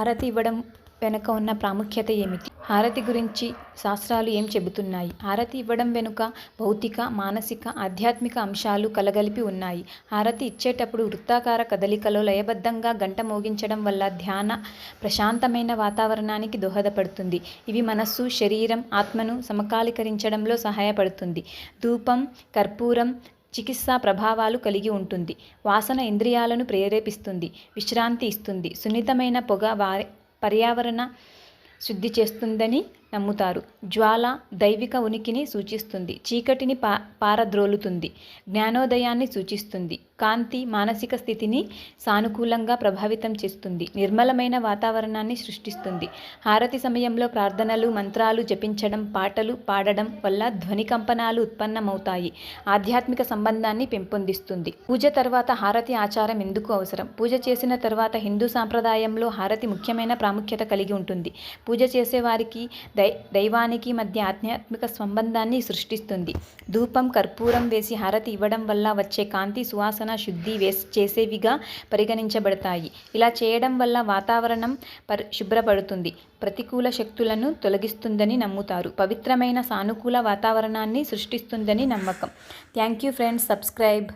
హారతి ఇవ్వడం వెనుక ఉన్న ప్రాముఖ్యత ఏమిటి? హారతి గురించి శాస్త్రాలు ఏం చెబుతున్నాయి? హారతి ఇవ్వడం వెనుక భౌతిక మానసిక ఆధ్యాత్మిక అంశాలు కలగలిపి ఉన్నాయి. హారతి ఇచ్చేటప్పుడు వృత్తాకార కదలికలో లయబద్ధంగా గంట మోగించడం వల్ల ధ్యాన ప్రశాంతమైన వాతావరణానికి దోహదపడుతుంది. ఇవి మనస్సు శరీరం ఆత్మను సమకాలీకరించడంలో సహాయపడుతుంది. ధూపం కర్పూరం చికిత్సా ప్రభావాలు కలిగి ఉంటుంది. వాసన ఇంద్రియాలను ప్రేరేపిస్తుంది. విశ్రాంతి ఇస్తుంది. సున్నితమైన పొగ వారి పర్యావరణ శుద్ధి చేస్తుందని నమ్ముతారు. జ్వాల దైవిక ఉనికిని సూచిస్తుంది. చీకటిని పా పారద్రోలుతుంది. జ్ఞానోదయాన్ని సూచిస్తుంది. కాంతి మానసిక స్థితిని సానుకూలంగా ప్రభావితం చేస్తుంది. నిర్మలమైన వాతావరణాన్ని సృష్టిస్తుంది. హారతి సమయంలో ప్రార్థనలు మంత్రాలు జపించడం పాటలు పాడడం వల్ల ధ్వని కంపనాలు ఉత్పన్నమవుతాయి. ఆధ్యాత్మిక సంబంధాన్ని పెంపొందిస్తుంది. పూజ తర్వాత హారతి ఆచారం ఎందుకు అవసరం? పూజ చేసిన తర్వాత హిందూ సాంప్రదాయంలో హారతి ముఖ్యమైన ప్రాముఖ్యత కలిగి ఉంటుంది. పూజ చేసేవారికి దై దైవానికి మధ్య ఆధ్యాత్మిక సంబంధాన్ని సృష్టిస్తుంది. ధూపం కర్పూరం వేసి హారతి ఇవ్వడం వల్ల వచ్చే కాంతి సువాసన శుద్ధి వేస్ చేసేవిగా పరిగణించబడతాయి. ఇలా చేయడం వల్ల వాతావరణం పరి శుభ్రపడుతుంది. ప్రతికూల శక్తులను తొలగిస్తుందని నమ్ముతారు. పవిత్రమైన సానుకూల వాతావరణాన్ని సృష్టిస్తుందని నమ్మకం. Thank you friends. సబ్స్క్రైబ్.